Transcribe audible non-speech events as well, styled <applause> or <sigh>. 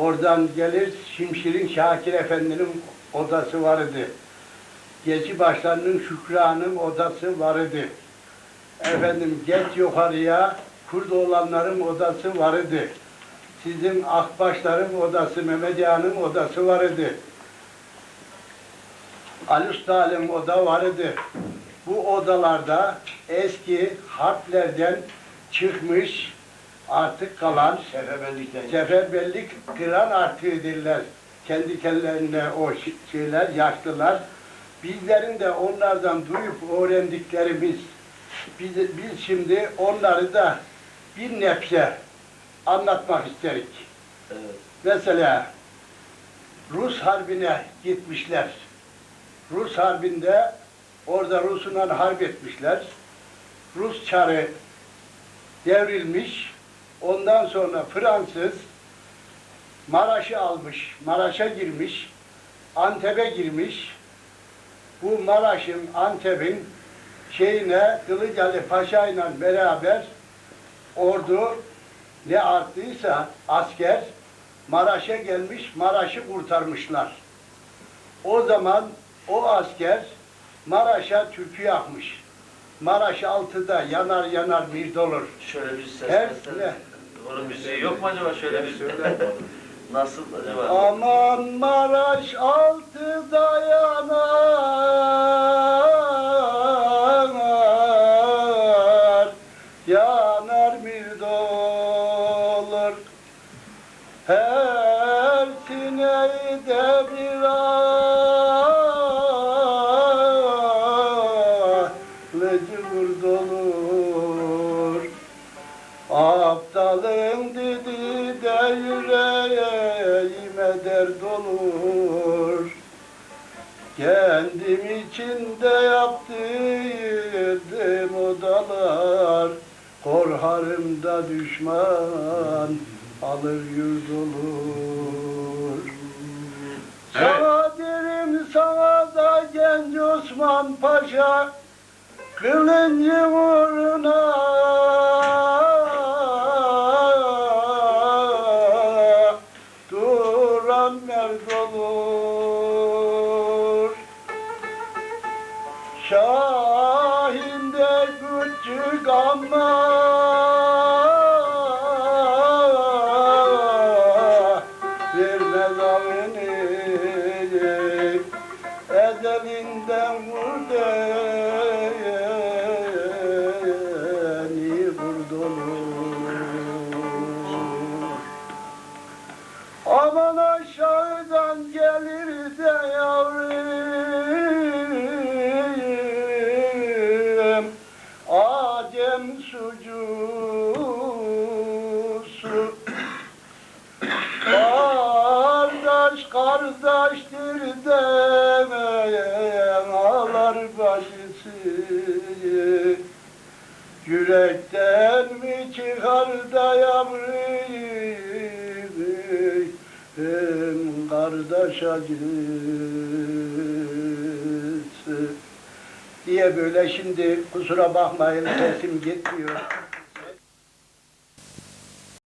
Oradan gelir Şimşir'in Şakir Efendi'nin odası vardı. Gezi başlarının Şükra'nın odası vardı. Efendim geç yukarıya Kurd olanların odası vardı. Sizin Akbaşların odası, Mehmet Ağa'nın odası vardı. Ali Usta'nın oda vardı. Bu odalarda eski harplerden çıkmış artık kalan Seferberlikten. seferberlik kıran artığıdırlar. Kendi kendilerine o şeyler, yaşlılar. Bizlerin de onlardan duyup öğrendiklerimiz, biz, biz şimdi onları da bir nebze anlatmak isterik. Evet. Mesela Rus harbine gitmişler. Rus harbinde orada Rus'unla harp etmişler. Rus çarı devrilmiş. Ondan sonra Fransız Maraş'ı almış. Maraş'a girmiş. Antep'e girmiş. Bu Maraş'ın, Antep'in şeyine Kılıç Ali Paşa ile beraber ordu ne arttıysa asker Maraş'a gelmiş, Maraş'ı kurtarmışlar. O zaman o asker Maraş'a türkü yakmış. Maraş altıda yanar yanar bir dolur. Şöyle bir ses Her? Onun müziği yok mu acaba şöyle bir <laughs> Nasıl acaba? Aman Maraş altıda yanar, yanar bir dolur. Her sineği de bir ağlıcı Aptalın dedi de yüreğime dert olur. Kendim içinde yaptırdım odalar. Korharımda düşman alır yurt olur. Sana derim sana da genç Osman Paşa Kılıncı uğruna Şahin de küçük ama vermez avını Sucusu Kardeş kardeştir demeyen ağlar başısı. Yürekten mi çıkar da yavrum kardeş acısı diye böyle şimdi kusura bakmayın sesim gitmiyor.